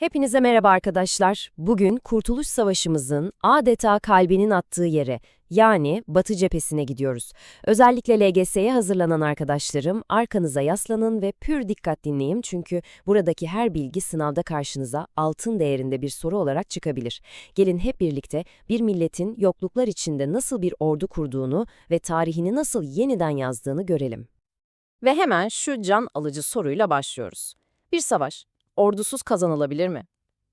Hepinize merhaba arkadaşlar. Bugün Kurtuluş Savaşımızın adeta kalbinin attığı yere, yani Batı cephesine gidiyoruz. Özellikle LGS'ye hazırlanan arkadaşlarım arkanıza yaslanın ve pür dikkat dinleyin çünkü buradaki her bilgi sınavda karşınıza altın değerinde bir soru olarak çıkabilir. Gelin hep birlikte bir milletin yokluklar içinde nasıl bir ordu kurduğunu ve tarihini nasıl yeniden yazdığını görelim. Ve hemen şu can alıcı soruyla başlıyoruz. Bir savaş, ordusuz kazanılabilir mi?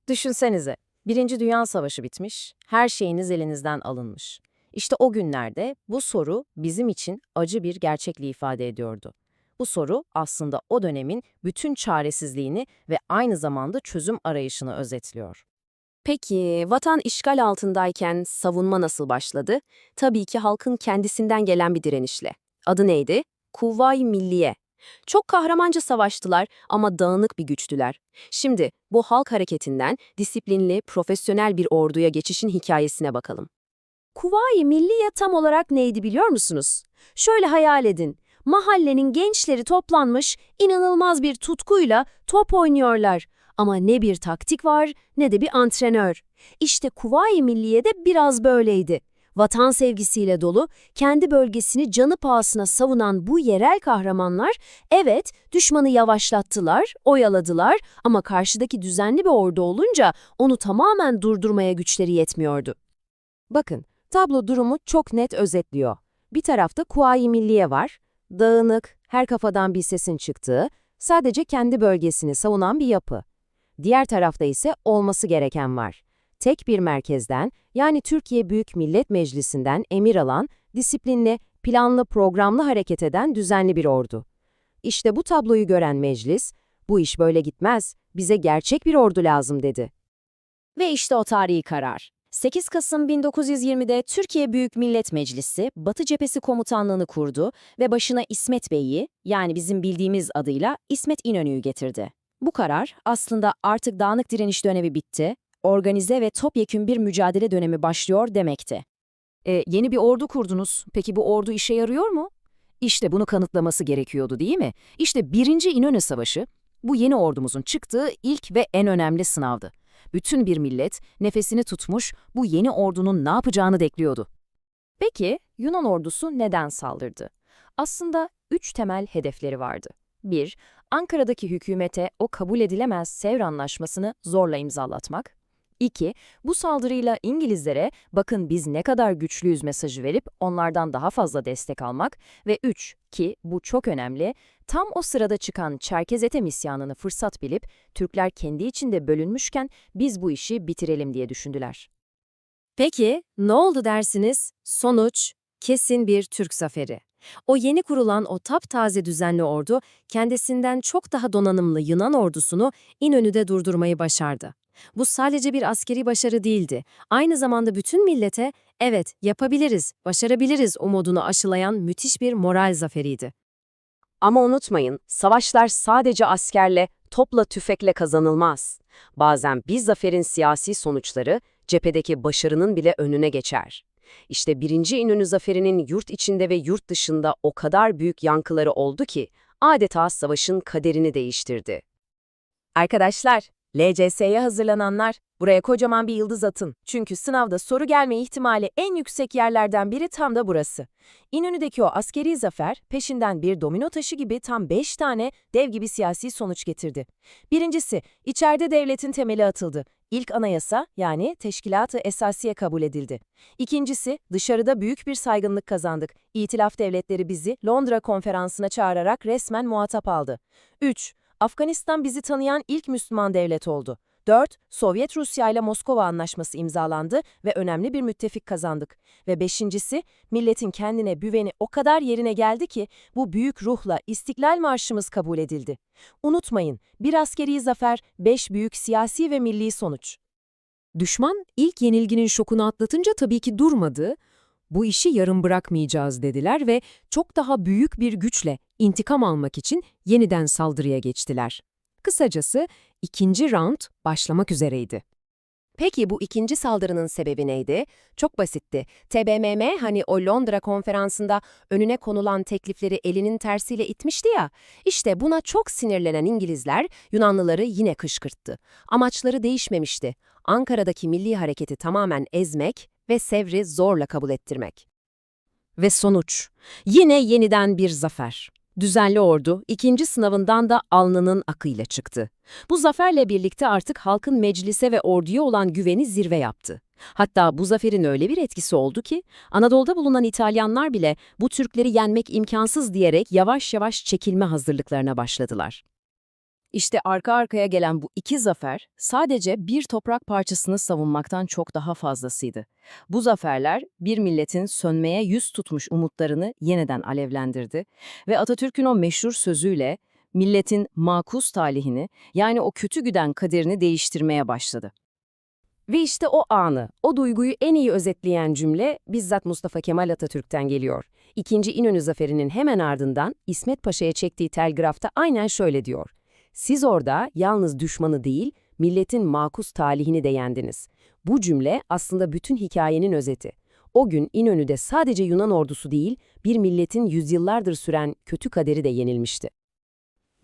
Düşünsenize, Birinci Dünya Savaşı bitmiş, her şeyiniz elinizden alınmış. İşte o günlerde bu soru bizim için acı bir gerçekliği ifade ediyordu. Bu soru aslında o dönemin bütün çaresizliğini ve aynı zamanda çözüm arayışını özetliyor. Peki, vatan işgal altındayken savunma nasıl başladı? Tabii ki halkın kendisinden gelen bir direnişle. Adı neydi? Kuvayi Milliye. Çok kahramanca savaştılar ama dağınık bir güçtüler. Şimdi bu halk hareketinden disiplinli, profesyonel bir orduya geçişin hikayesine bakalım. Kuvayi Milliye tam olarak neydi biliyor musunuz? Şöyle hayal edin. Mahallenin gençleri toplanmış, inanılmaz bir tutkuyla top oynuyorlar. Ama ne bir taktik var ne de bir antrenör. İşte Kuvayi Milliye de biraz böyleydi. Vatan sevgisiyle dolu, kendi bölgesini canı pahasına savunan bu yerel kahramanlar, evet düşmanı yavaşlattılar, oyaladılar ama karşıdaki düzenli bir ordu olunca onu tamamen durdurmaya güçleri yetmiyordu. Bakın, tablo durumu çok net özetliyor. Bir tarafta Kuvayi Milliye var, dağınık, her kafadan bir sesin çıktığı, sadece kendi bölgesini savunan bir yapı. Diğer tarafta ise olması gereken var. Tek bir merkezden, yani Türkiye Büyük Millet Meclisi'nden emir alan, disiplinli, planlı, programlı hareket eden düzenli bir ordu. İşte bu tabloyu gören meclis, bu iş böyle gitmez, bize gerçek bir ordu lazım dedi. Ve işte o tarihi karar. 8 Kasım 1920'de Türkiye Büyük Millet Meclisi Batı Cephesi Komutanlığını kurdu ve başına İsmet Bey'i, yani bizim bildiğimiz adıyla İsmet İnönü'yü getirdi. Bu karar aslında artık dağınık direniş dönemi bitti, organize ve topyekün bir mücadele dönemi başlıyor demekti. E, yeni bir ordu kurdunuz. Peki bu ordu işe yarıyor mu? İşte bunu kanıtlaması gerekiyordu değil mi? İşte 1. İnönü Savaşı, bu yeni ordumuzun çıktığı ilk ve en önemli sınavdı. Bütün bir millet nefesini tutmuş bu yeni ordunun ne yapacağını bekliyordu. Peki Yunan ordusu neden saldırdı? Aslında üç temel hedefleri vardı. 1. Ankara'daki hükümete o kabul edilemez Sevr Anlaşması'nı zorla imzalatmak. 2. Bu saldırıyla İngilizlere bakın biz ne kadar güçlüyüz mesajı verip onlardan daha fazla destek almak. Ve 3. Ki bu çok önemli, tam o sırada çıkan Çerkez Etem isyanını fırsat bilip Türkler kendi içinde bölünmüşken biz bu işi bitirelim diye düşündüler. Peki ne oldu dersiniz? Sonuç kesin bir Türk zaferi. O yeni kurulan o taptaze düzenli ordu kendisinden çok daha donanımlı Yunan ordusunu İnönü'de durdurmayı başardı. Bu sadece bir askeri başarı değildi. Aynı zamanda bütün millete evet yapabiliriz, başarabiliriz umudunu aşılayan müthiş bir moral zaferiydi. Ama unutmayın, savaşlar sadece askerle, topla tüfekle kazanılmaz. Bazen bir zaferin siyasi sonuçları cephedeki başarının bile önüne geçer. İşte 1. İnönü zaferinin yurt içinde ve yurt dışında o kadar büyük yankıları oldu ki adeta savaşın kaderini değiştirdi. Arkadaşlar, LCS'ye hazırlananlar, buraya kocaman bir yıldız atın. Çünkü sınavda soru gelme ihtimali en yüksek yerlerden biri tam da burası. İnönü'deki o askeri zafer, peşinden bir domino taşı gibi tam 5 tane dev gibi siyasi sonuç getirdi. Birincisi, içeride devletin temeli atıldı. İlk anayasa, yani Teşkilat-ı Esasiye kabul edildi. İkincisi, dışarıda büyük bir saygınlık kazandık. İtilaf devletleri bizi Londra konferansına çağırarak resmen muhatap aldı. 3. Afganistan bizi tanıyan ilk Müslüman devlet oldu. 4. Sovyet Rusya ile Moskova Anlaşması imzalandı ve önemli bir müttefik kazandık. Ve beşincisi, milletin kendine güveni o kadar yerine geldi ki bu büyük ruhla İstiklal Marşımız kabul edildi. Unutmayın, bir askeri zafer, beş büyük siyasi ve milli sonuç. Düşman ilk yenilginin şokunu atlatınca tabii ki durmadı. Bu işi yarım bırakmayacağız dediler ve çok daha büyük bir güçle intikam almak için yeniden saldırıya geçtiler. Kısacası ikinci round başlamak üzereydi. Peki bu ikinci saldırının sebebi neydi? Çok basitti. TBMM hani o Londra konferansında önüne konulan teklifleri elinin tersiyle itmişti ya. İşte buna çok sinirlenen İngilizler Yunanlıları yine kışkırttı. Amaçları değişmemişti. Ankara'daki milli hareketi tamamen ezmek ve Sevr'i zorla kabul ettirmek. Ve sonuç. Yine yeniden bir zafer. Düzenli ordu ikinci sınavından da alnının akıyla çıktı. Bu zaferle birlikte artık halkın meclise ve orduya olan güveni zirve yaptı. Hatta bu zaferin öyle bir etkisi oldu ki Anadolu'da bulunan İtalyanlar bile bu Türkleri yenmek imkansız diyerek yavaş yavaş çekilme hazırlıklarına başladılar. İşte arka arkaya gelen bu iki zafer sadece bir toprak parçasını savunmaktan çok daha fazlasıydı. Bu zaferler bir milletin sönmeye yüz tutmuş umutlarını yeniden alevlendirdi ve Atatürk'ün o meşhur sözüyle milletin makus talihini yani o kötü güden kaderini değiştirmeye başladı. Ve işte o anı, o duyguyu en iyi özetleyen cümle bizzat Mustafa Kemal Atatürk'ten geliyor. İkinci İnönü Zaferi'nin hemen ardından İsmet Paşa'ya çektiği telgrafta aynen şöyle diyor. Siz orada yalnız düşmanı değil, milletin makus talihini de yendiniz. Bu cümle aslında bütün hikayenin özeti. O gün İnönü'de sadece Yunan ordusu değil, bir milletin yüzyıllardır süren kötü kaderi de yenilmişti.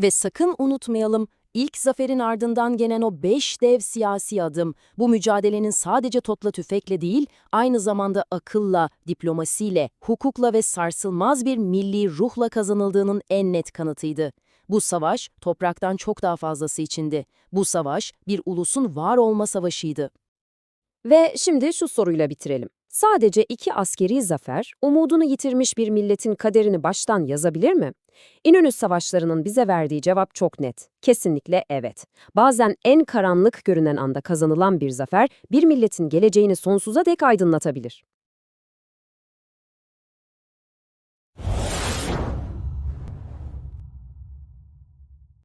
Ve sakın unutmayalım, ilk zaferin ardından gelen o beş dev siyasi adım, bu mücadelenin sadece topla tüfekle değil, aynı zamanda akılla, diplomasiyle, hukukla ve sarsılmaz bir milli ruhla kazanıldığının en net kanıtıydı. Bu savaş topraktan çok daha fazlası içindi. Bu savaş bir ulusun var olma savaşıydı. Ve şimdi şu soruyla bitirelim. Sadece iki askeri zafer, umudunu yitirmiş bir milletin kaderini baştan yazabilir mi? İnönü savaşlarının bize verdiği cevap çok net. Kesinlikle evet. Bazen en karanlık görünen anda kazanılan bir zafer, bir milletin geleceğini sonsuza dek aydınlatabilir.